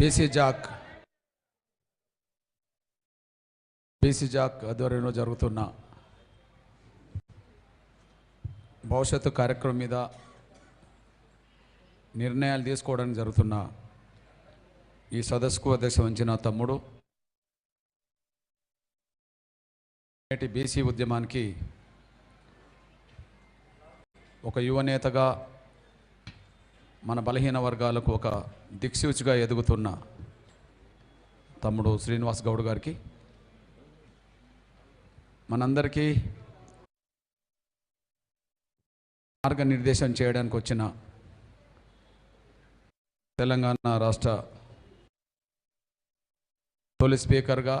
BC Jack BC Jack ఆధ్వర్యంలో జరుగుతున్న భవిష్యత్తు కార్యక్రమం మీద నిర్ణయాలు తీసుకోవడానికి జరుగుతున్న ఈ సదస్సుకు అధ్యక్ష వచ్చిన తమ్ముడు నేటి బీసీ ఉద్యమానికి ఒక యువనేతగా మన బలహీన వర్గాలకు ఒక దిక్సూచిగా ఎదుగుతున్న తమ్ముడు శ్రీనివాస్ గౌడ్ గారికి. మనందరికీ మార్గనిర్దేశం చేయడానికి వచ్చిన తెలంగాణ రాష్ట్ర తొలి స్పీకర్గా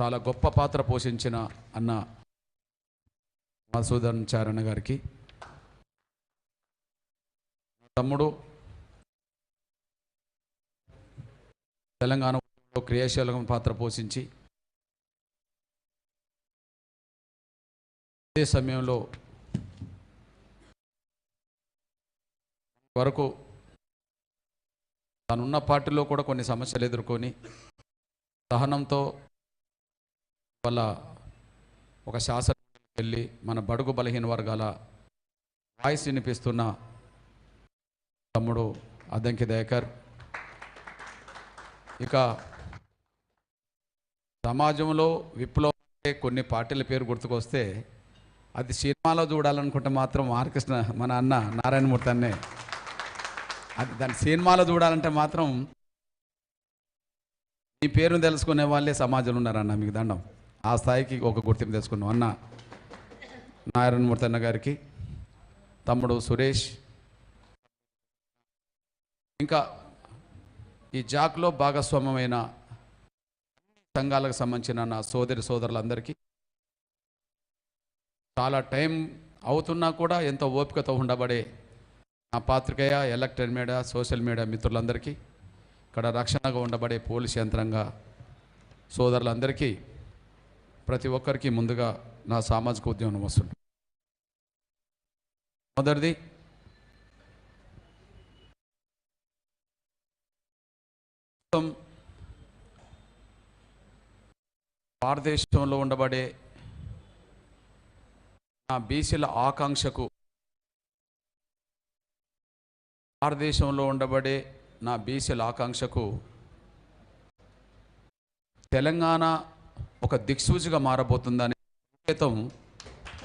చాలా గొప్ప పాత్ర పోషించిన అన్న మధుసూదన్ చారణ గారికి. తమ్ముడు. తెలంగాణలో క్రియాశీలకం పాత్ర పోషించి అదే సమయంలో వరకు తనున్న పార్టీలో కూడా కొన్ని సమస్యలు ఎదుర్కొని సహనంతో వాళ్ళ ఒక శాసన వెళ్ళి మన బడుగు బలహీన వర్గాల వాయిస్ వినిపిస్తున్న తమ్ముడు అద్దంకి దయాకర్. ఇక సమాజంలో విప్లవం కొన్ని పార్టీల పేరు గుర్తుకొస్తే అది సినిమాలో చూడాలనుకుంటే మాత్రం ఆర్కృష్ణ మన అన్న నారాయణమూర్తి అన్నే. అది దాని సినిమాలో చూడాలంటే మాత్రం మీ పేరును తెలుసుకునే వాళ్ళే సమాజంలో ఉన్నారన్న మీకు దండం. ఆ స్థాయికి ఒక గుర్తింపు తెచ్చుకున్నాం అన్న నారాయణమూర్తి అన్న గారికి తమ్ముడు సురేష్ ఇంకా ఈ జాక్లో భాగస్వామ్యమైన సంఘాలకు సంబంధించిన నా సోదరి సోదరులందరికీ చాలా టైం అవుతున్నా కూడా ఎంతో ఓపికతో ఉండబడే నా పాత్రికేయ ఎలక్ట్రానిక్ మీడియా సోషల్ మీడియా మిత్రులందరికీ ఇక్కడ రక్షణగా ఉండబడే పోలీస్ యంత్రంగా సోదరులందరికీ ప్రతి ఒక్కరికి ముందుగా నా సామాజిక ఉద్యమం వస్తుంది. మొదటిది మొత్తం భారతదేశంలో ఉండబడే నా బీసీల ఆకాంక్షకు భారతదేశంలో ఉండబడే నా బీసీల ఆకాంక్షకు తెలంగాణ ఒక దిక్సూచిగా మారబోతుందనే సంకేతం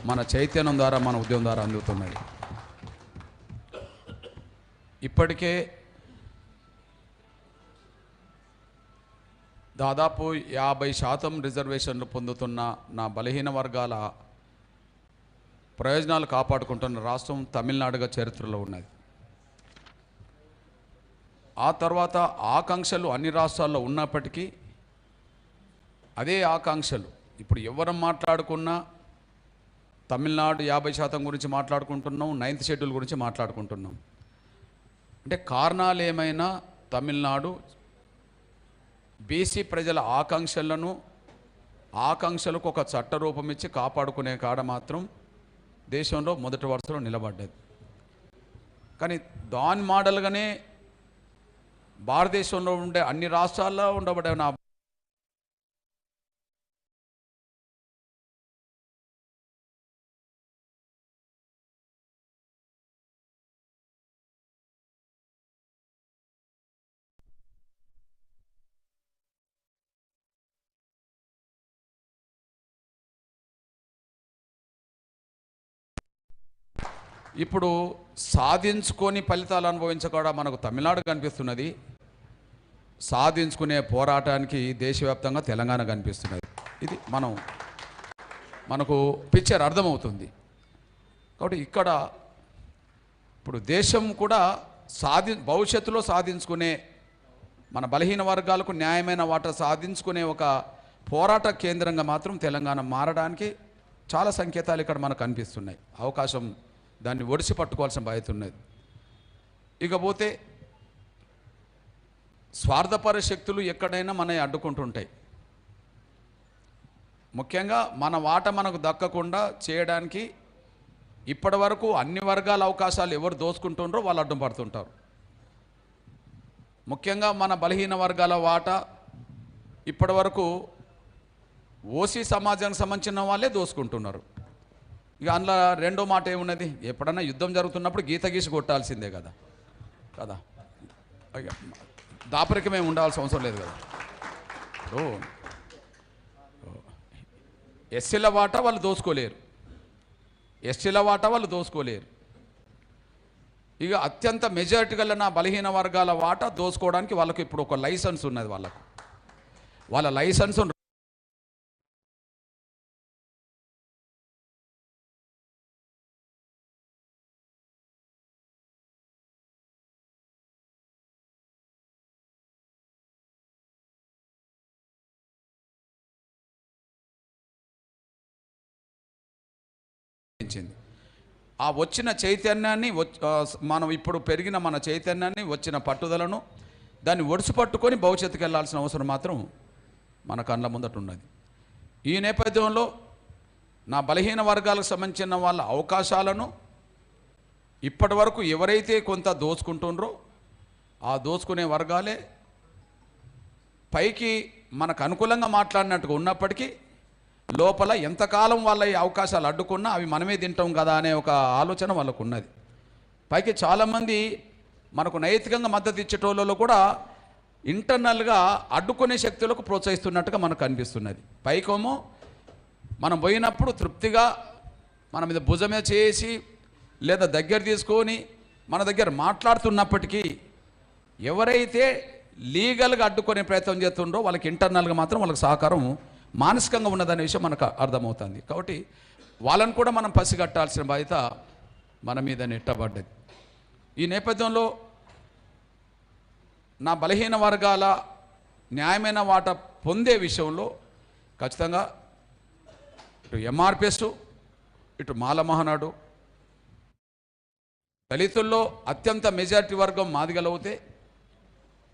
మన చైతన్యం ద్వారా మన ఉద్యమం ద్వారా అందుతున్నది ఇప్పటికే దాదాపు యాభై శాతం రిజర్వేషన్లు పొందుతున్న నా బలహీన వర్గాల ప్రయోజనాలు కాపాడుకుంటున్న రాష్ట్రం తమిళనాడుగా చరిత్రలో ఉన్నది. ఆ తర్వాత ఆకాంక్షలు అన్ని రాష్ట్రాల్లో ఉన్నప్పటికీ అదే ఆకాంక్షలు. ఇప్పుడు ఎవరు మాట్లాడుకున్నా తమిళనాడు యాభై శాతం గురించి మాట్లాడుకుంటున్నాం నైన్త్ షెడ్యూల్ గురించి మాట్లాడుకుంటున్నాం. అంటే కారణాలు ఏమైనా తమిళనాడు బీసీ ప్రజల ఆకాంక్షలను ఆకాంక్షలకు ఒక చట్ట రూపం ఇచ్చి కాపాడుకునే కాడ మాత్రం దేశంలో మొదటి వరుసలో నిలబడ్డది. కానీ దాని మోడల్గానే భారతదేశంలో ఉండే అన్ని రాష్ట్రాల్లో ఉండబడే ఇప్పుడు సాధించుకొని ఫలితాలు అనుభవించకుండా మనకు తమిళనాడు కనిపిస్తున్నది. సాధించుకునే పోరాటానికి దేశవ్యాప్తంగా తెలంగాణ కనిపిస్తున్నది. ఇది మనం మనకు పిక్చర్ అర్థమవుతుంది. కాబట్టి ఇక్కడ ఇప్పుడు దేశం కూడా సాధి భవిష్యత్తులో సాధించుకునే మన బలహీన వర్గాలకు న్యాయమైన వాట సాధించుకునే ఒక పోరాట కేంద్రంగా మాత్రం తెలంగాణ మారడానికి చాలా సంకేతాలు ఇక్కడ మనకు కనిపిస్తున్నాయి. అవకాశం దాన్ని ఒడిసి పట్టుకోవాల్సిన బాధ్యత ఉన్నది. ఇకపోతే స్వార్థపర శక్తులు ఎక్కడైనా మన అడ్డుకుంటుంటాయి. ముఖ్యంగా మన వాట మనకు దక్కకుండా చేయడానికి ఇప్పటి వరకు అన్ని వర్గాల అవకాశాలు ఎవరు దోచుకుంటుండ్రో వాళ్ళు అడ్డం పడుతుంటారు. ముఖ్యంగా మన బలహీన వర్గాల వాట ఇప్పటి వరకు ఓసీ సమాజానికి సంబంధించిన వాళ్ళే దోసుకుంటున్నారు ఇక అందులో రెండో మాట ఏమున్నది? ఎప్పుడన్నా యుద్ధం జరుగుతున్నప్పుడు గీత గీసి కొట్టాల్సిందే కదా. కదా. దాపరికమే ఉండాల్సిన అవసరం లేదు కదా. ఇప్పుడు ఎస్సీల వాటా వాళ్ళు దోసుకోలేరు. ఎస్టీల వాటా వాళ్ళు దోసుకోలేరు. ఇక అత్యంత మెజారిటీ గల నా బలహీన వర్గాల వాటా దోసుకోవడానికి వాళ్ళకు ఇప్పుడు ఒక లైసెన్స్ ఉన్నది వాళ్ళకు. వాళ్ళ లైసెన్స్ ఇచ్చింది ఆ వచ్చిన చైతన్యాన్ని మనం ఇప్పుడు పెరిగిన మన చైతన్యాన్ని వచ్చిన పట్టుదలను దాన్ని ఒడిసి పట్టుకొని భవిష్యత్తుకు వెళ్ళాల్సిన అవసరం మాత్రం మన కళ్ళ ముందట ఉన్నది ఈ నేపథ్యంలో నా బలహీన వర్గాలకు సంబంధించిన వాళ్ళ అవకాశాలను ఇప్పటి వరకు ఎవరైతే కొంత దోచుకుంటుండ్రో ఆ దోచుకునే వర్గాలే పైకి మనకు అనుకూలంగా మాట్లాడినట్టుగా ఉన్నప్పటికీ లోపల ఎంతకాలం వాళ్ళ ఈ అవకాశాలు అడ్డుకున్నా అవి మనమే తింటాం కదా అనే ఒక ఆలోచన వాళ్ళకు ఉన్నది పైకి చాలామంది మనకు నైతికంగా మద్దతు ఇచ్చేటోళ్ళలో కూడా ఇంటర్నల్గా అడ్డుకునే శక్తులకు ప్రోత్సహిస్తున్నట్టుగా మనకు అనిపిస్తున్నది. పైకేమో మనం పోయినప్పుడు తృప్తిగా మన మీద భుజమే చేసి లేదా దగ్గర తీసుకొని మన దగ్గర మాట్లాడుతున్నప్పటికీ ఎవరైతే లీగల్గా అడ్డుకునే ప్రయత్నం చేస్తుండో వాళ్ళకి ఇంటర్నల్గా మాత్రం వాళ్ళకి సహకారం మానసికంగా ఉన్నదనే విషయం మనకు అర్థమవుతుంది. కాబట్టి వాళ్ళను కూడా మనం పసిగట్టాల్సిన బాధ్యత మన మీద నెట్టబడ్డది ఈ నేపథ్యంలో నా బలహీన వర్గాల న్యాయమైన వాట పొందే విషయంలో ఖచ్చితంగా ఇటు ఎంఆర్పిఎస్ ఇటు మాల మహానాడు దళితుల్లో అత్యంత మెజారిటీ వర్గం మాదిగలవుతే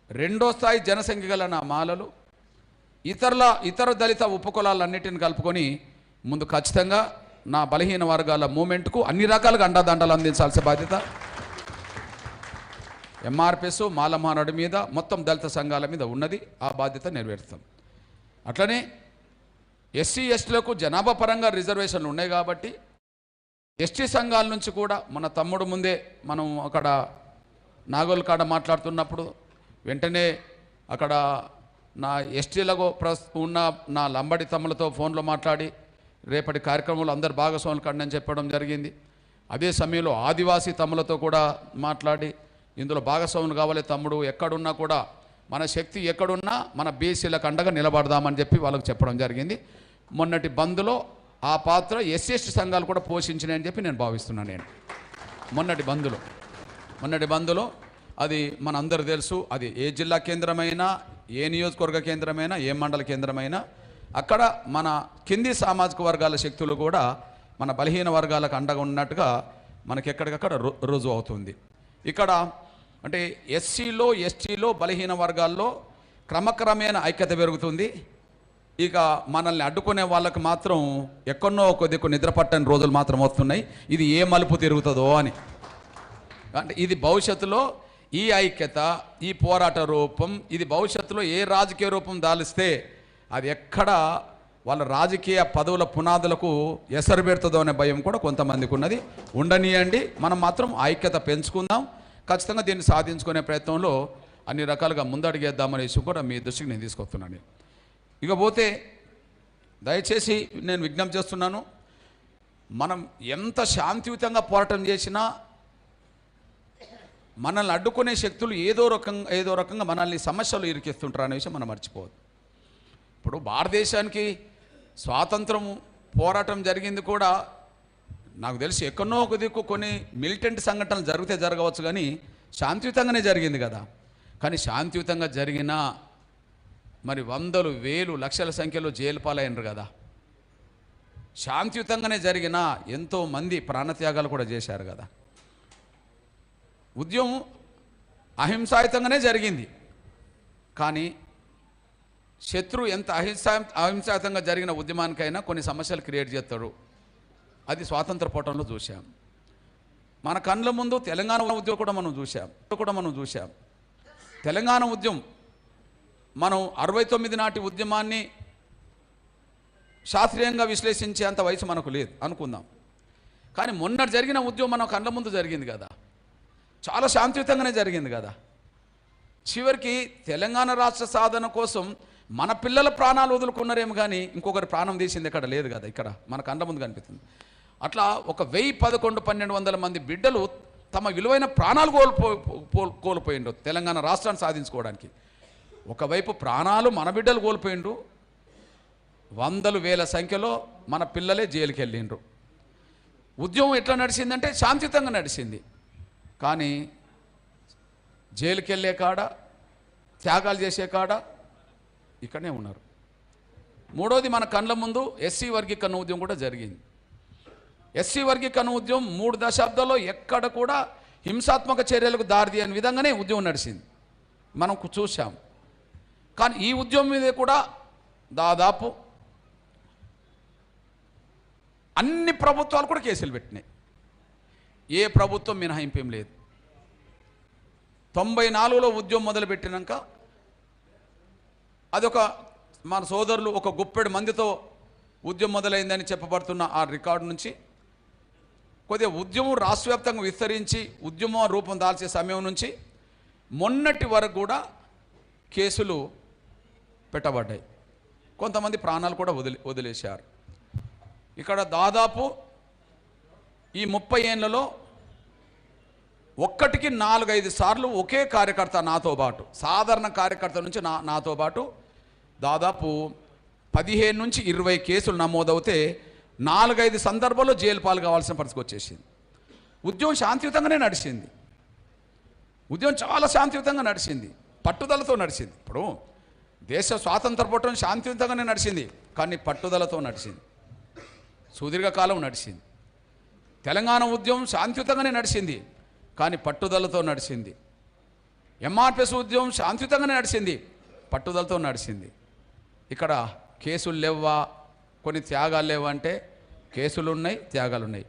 రెండో స్థాయి జనసంఖ్య గల నా మాలలు ఇతరుల ఇతర దళిత ఉపకులాలన్నిటిని కలుపుకొని ముందు ఖచ్చితంగా నా బలహీన వర్గాల మూమెంట్కు అన్ని రకాలుగా అండదండలు అందించాల్సిన బాధ్యత. ఎంఆర్పిఎస్ మాలమహానాడు మీద మొత్తం దళిత సంఘాల మీద ఉన్నది. ఆ బాధ్యత నెరవేరుస్తాం. అట్లనే ఎస్సీ ఎస్టీలకు జనాభా పరంగా రిజర్వేషన్లు ఉన్నాయి కాబట్టి ఎస్టీ సంఘాల నుంచి కూడా మన తమ్ముడు ముందే మనం అక్కడ నాగోల్ కాడ మాట్లాడుతున్నప్పుడు వెంటనే అక్కడ నా ఎస్టీలకు ప్రస్ ఉన్న నా లంబడి తమ్ములతో ఫోన్లో మాట్లాడి రేపటి కార్యక్రమంలో అందరు భాగస్వాములు కండి అని చెప్పడం జరిగింది. అదే సమయంలో ఆదివాసీ తమ్ములతో కూడా మాట్లాడి ఇందులో భాగస్వాములు కావాలి తమ్ముడు ఎక్కడున్నా కూడా మన శక్తి ఎక్కడున్నా మన బీసీలకు అండగా నిలబడదామని చెప్పి వాళ్ళకి చెప్పడం జరిగింది. మొన్నటి బంద్లో ఆ పాత్ర ఎస్సీ సంఘాలు కూడా పోషించినాయని చెప్పి నేను భావిస్తున్నాను నేను. మొన్నటి బంద్లో మొన్నటి బంద్లో అది మనందరూ తెలుసు అది ఏ జిల్లా కేంద్రమైనా ఏ నియోజకవర్గ కేంద్రమైనా ఏ మండల కేంద్రమైనా అక్కడ మన కింది సామాజిక వర్గాల శక్తులు కూడా మన బలహీన వర్గాలకు అండగా ఉన్నట్టుగా మనకి ఎక్కడికక్కడ రు రుజువు అవుతుంది. ఇక్కడ అంటే ఎస్సీలో ఎస్టీలో బలహీన వర్గాల్లో క్రమక్రమేణ ఐక్యత పెరుగుతుంది. ఇక మనల్ని అడ్డుకునే వాళ్ళకి మాత్రం ఎక్కడో కొద్దిగా నిద్ర పట్టని రోజులు మాత్రం వస్తున్నాయి. ఇది ఏ మలుపు తిరుగుతుందో అని. అంటే ఇది భవిష్యత్తులో ఈ ఐక్యత ఈ పోరాట రూపం ఇది భవిష్యత్తులో ఏ రాజకీయ రూపం దాలిస్తే అది ఎక్కడ వాళ్ళ రాజకీయ పదవుల పునాదులకు ఎసరు పెడుతుందో అనే భయం కూడా కొంతమందికి ఉన్నది. ఉండనియండి మనం మాత్రం ఐక్యత పెంచుకుందాం. ఖచ్చితంగా దీన్ని సాధించుకునే ప్రయత్నంలో అన్ని రకాలుగా ముందడిగేద్దామనే విషయం కూడా మీ దృష్టికి నేను తీసుకొస్తున్నాను. ఇకపోతే దయచేసి నేను విజ్ఞప్తి చేస్తున్నాను మనం ఎంత శాంతియుతంగా పోరాటం చేసినా మనల్ని అడ్డుకునే శక్తులు ఏదో రకంగా ఏదో రకంగా మనల్ని సమస్యలు ఇరికిస్తుంటారు అనే విషయం మనం మర్చిపోవద్దు. ఇప్పుడు భారతదేశానికి స్వాతంత్రం పోరాటం జరిగింది కూడా నాకు తెలిసి ఎక్కడో ఒక దిక్కు కొన్ని మిలిటెంట్ సంఘటనలు జరిగితే జరగవచ్చు కానీ శాంతియుతంగానే జరిగింది కదా. కానీ శాంతియుతంగా జరిగినా మరి వందలు వేలు లక్షల సంఖ్యలో జైలు కదా. శాంతియుతంగానే జరిగిన ఎంతో మంది ప్రాణత్యాగాలు కూడా చేశారు కదా. ఉద్యమం అహింసాయుతంగానే జరిగింది. కానీ శత్రు ఎంత అహింసా అహింసాయుతంగా జరిగిన ఉద్యమానికైనా కొన్ని సమస్యలు క్రియేట్ చేస్తాడు. అది స్వాతంత్ర పోవటంలో చూశాం. మన కళ్ళ ముందు తెలంగాణ ఉద్యమం కూడా మనం చూశాం. కూడా మనం చూశాం. తెలంగాణ ఉద్యమం మనం అరవై తొమ్మిది నాటి ఉద్యమాన్ని శాస్త్రీయంగా విశ్లేషించే అంత వయసు మనకు లేదు అనుకుందాం. కానీ మొన్న జరిగిన ఉద్యమం మన కళ్ళ ముందు జరిగింది కదా. చాలా శాంతియుతంగానే జరిగింది కదా. చివరికి తెలంగాణ రాష్ట్ర సాధన కోసం మన పిల్లల ప్రాణాలు వదులుకున్నారేమో కానీ ఇంకొకరి ప్రాణం తీసింది ఇక్కడ లేదు కదా ఇక్కడ. మన కండ ముందు కనిపిస్తుంది. అట్లా ఒక వెయ్యి పదకొండు పన్నెండు వందల మంది బిడ్డలు తమ విలువైన ప్రాణాలు కోల్పో కోల్పోయిండ్రు తెలంగాణ రాష్ట్రాన్ని సాధించుకోవడానికి. ఒకవైపు ప్రాణాలు మన బిడ్డలు కోల్పోయిండ్రు. వందలు వేల సంఖ్యలో మన పిల్లలే జైలుకి వెళ్ళిండ్రు ఉద్యమం ఎట్లా నడిచిందంటే శాంతియుతంగా నడిచింది. కానీ జైలుకి వెళ్ళే కాడ త్యాగాలు చేసే కాడ ఇక్కడనే ఉన్నారు. మూడోది మన కండ్ల ముందు ఎస్సీ వర్గీకరణ ఉద్యమం కూడా జరిగింది. ఎస్సీ వర్గీకరణ ఉద్యమం మూడు దశాబ్దాల్లో ఎక్కడ కూడా హింసాత్మక చర్యలకు దారితీయని విధంగానే ఉద్యమం నడిచింది. మనం చూసాం చూశాం. కానీ ఈ ఉద్యమం మీద కూడా దాదాపు అన్ని ప్రభుత్వాలు కూడా కేసులు పెట్టినాయి. ఏ ప్రభుత్వం మినహాయింపేం లేదు. తొంభై నాలుగులో ఉద్యమం మొదలుపెట్టినాక అదొక మన సోదరులు ఒక గుప్పెడు మందితో ఉద్యమం మొదలైందని చెప్పబడుతున్న ఆ రికార్డు నుంచి కొద్దిగా ఉద్యమం రాష్ట్రవ్యాప్తంగా విస్తరించి ఉద్యమం రూపం దాల్చే సమయం నుంచి మొన్నటి వరకు కూడా కేసులు పెట్టబడ్డాయి. కొంతమంది ప్రాణాలు కూడా వదిలి వదిలేశారు. ఇక్కడ దాదాపు ఈ ముప్పై ఏళ్ళలో ఒక్కటికి నాలుగైదు సార్లు ఒకే కార్యకర్త నాతో పాటు సాధారణ కార్యకర్త నుంచి నా నాతో పాటు దాదాపు పదిహేను నుంచి ఇరవై కేసులు నమోదవుతే నాలుగైదు సందర్భాల్లో జైలు పాలు కావాల్సిన పరిస్థితి వచ్చేసింది. ఉద్యమం శాంతియుతంగానే నడిచింది. ఉద్యమం చాలా శాంతియుతంగా నడిచింది. పట్టుదలతో నడిచింది. ఇప్పుడు దేశ స్వాతంత్ర పోవటం శాంతియుతంగానే నడిచింది. కానీ పట్టుదలతో నడిచింది. సుదీర్ఘకాలం నడిచింది. తెలంగాణ ఉద్యమం శాంతియుతంగానే నడిచింది కానీ పట్టుదలతో నడిచింది. ఎంఆర్పిఎస్ ఉద్యమం శాంతియుతంగానే నడిచింది పట్టుదలతో నడిచింది. ఇక్కడ కేసులు లేవా కొన్ని త్యాగాలు లేవా అంటే కేసులు ఉన్నాయి త్యాగాలు ఉన్నాయి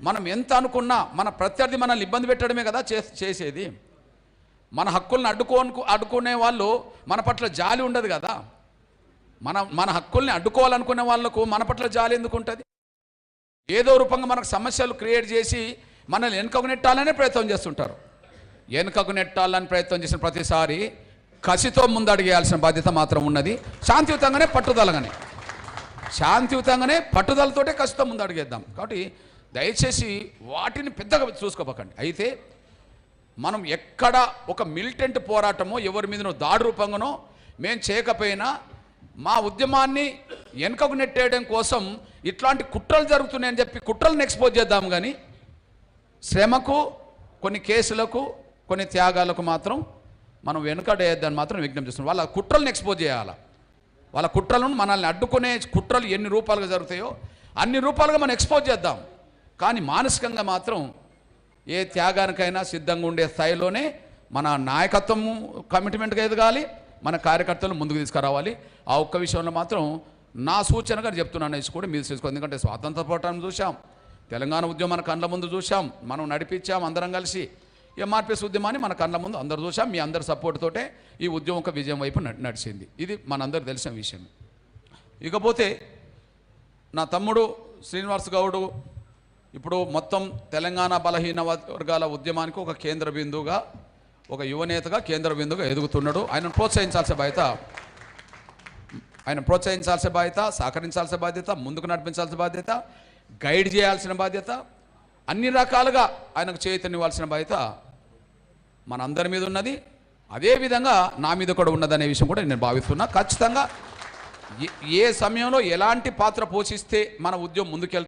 మనం ఎంత అనుకున్నా మన ప్రత్యర్థి మనల్ని ఇబ్బంది పెట్టడమే కదా చే- చేసేది. మన హక్కుల్ని అడ్డుకోను అడ్డుకునే వాళ్ళు మన పట్ల జాలి ఉండదు కదా. మన మన హక్కుల్ని అడ్డుకోవాలనుకునే వాళ్ళకు మన పట్ల జాలి ఎందుకు ఉంటుంది ఏదో రూపంగా మనకు సమస్యలు క్రియేట్ చేసి మనల్ని వెనుకకు నెట్టాలనే ప్రయత్నం చేస్తుంటారు. వెనుకకు నెట్టాలని ప్రయత్నం చేసిన ప్రతిసారి కసితో ముందడిగేయాల్సిన బాధ్యత మాత్రం ఉన్నది. శాంతియుతంగానే పట్టుదలగానే. శాంతియుతంగానే పట్టుదలతోటే కసితో ముందడిగేద్దాం. కాబట్టి దయచేసి వాటిని పెద్దగా చూసుకోపకండి. అయితే మనం ఎక్కడ ఒక మిలిటెంట్ పోరాటమో ఎవరి మీదనో దాడి రూపంగానో మేము చేయకపోయినా మా ఉద్యమాన్ని వెనుకకు నెట్టేయడం కోసం ఇట్లాంటి కుట్రలు జరుగుతున్నాయని చెప్పి కుట్రలను ఎక్స్పోజ్ చేద్దాం కానీ శ్రమకు కొన్ని కేసులకు కొన్ని త్యాగాలకు మాత్రం మనం వెనుకడేయద్దని మాత్రం విజ్ఞప్తి చేస్తున్నాం వాళ్ళ కుట్రలను ఎక్స్పోజ్ చేయాలి? వాళ్ళ కుట్రలను మనల్ని అడ్డుకునే కుట్రలు ఎన్ని రూపాలుగా జరుగుతాయో అన్ని రూపాలుగా మనం ఎక్స్పోజ్ చేద్దాం. కానీ మానసికంగా మాత్రం ఏ త్యాగానికైనా సిద్ధంగా ఉండే స్థాయిలోనే మన నాయకత్వము కమిట్మెంట్గా ఎదగాలి. మన కార్యకర్తలు ముందుకు తీసుకురావాలి. ఆ ఒక్క విషయంలో మాత్రం నా సూచనగా చెప్తున్నాను అనేసి కూడా మీరు చేసుకోండి ఎందుకంటే స్వాతంత్ర పోరాటం చూసాం తెలంగాణ ఉద్యమం మన కళ్ళ ముందు చూసాం మనం నడిపించాం అందరం కలిసి. ఎంఆర్పిఎస్ ఉద్యమాన్ని మన కళ్ళ ముందు అందరు చూసాం మీ అందరి సపోర్ట్ తోటే ఈ ఉద్యమం ఒక విజయం వైపు నడిచింది. ఇది మనందరికి తెలిసిన విషయం. ఇకపోతే నా తమ్ముడు శ్రీనివాస్ గౌడు ఇప్పుడు మొత్తం తెలంగాణ బలహీన వర్గాల ఉద్యమానికి ఒక కేంద్ర బిందువుగా ఒక యువనేతగా కేంద్ర బిందుగా ఎదుగుతున్నాడు. ఆయనను ప్రోత్సహించాల్సిన బాధ్యత ఆయన ప్రోత్సహించాల్సిన బాధ్యత సహకరించాల్సిన బాధ్యత ముందుకు నడిపించాల్సిన బాధ్యత గైడ్ చేయాల్సిన బాధ్యత అన్ని రకాలుగా ఆయనకు చైతన్యవ్వాల్సిన బాధ్యత మనందరి మీద ఉన్నది. అదేవిధంగా నా మీద కూడా ఉన్నదనే విషయం కూడా నేను భావిస్తున్నా. ఖచ్చితంగా ఏ- సమయంలో ఎలాంటి పాత్ర పోషిస్తే మన ఉద్యోగం ముందుకెళ్తుంది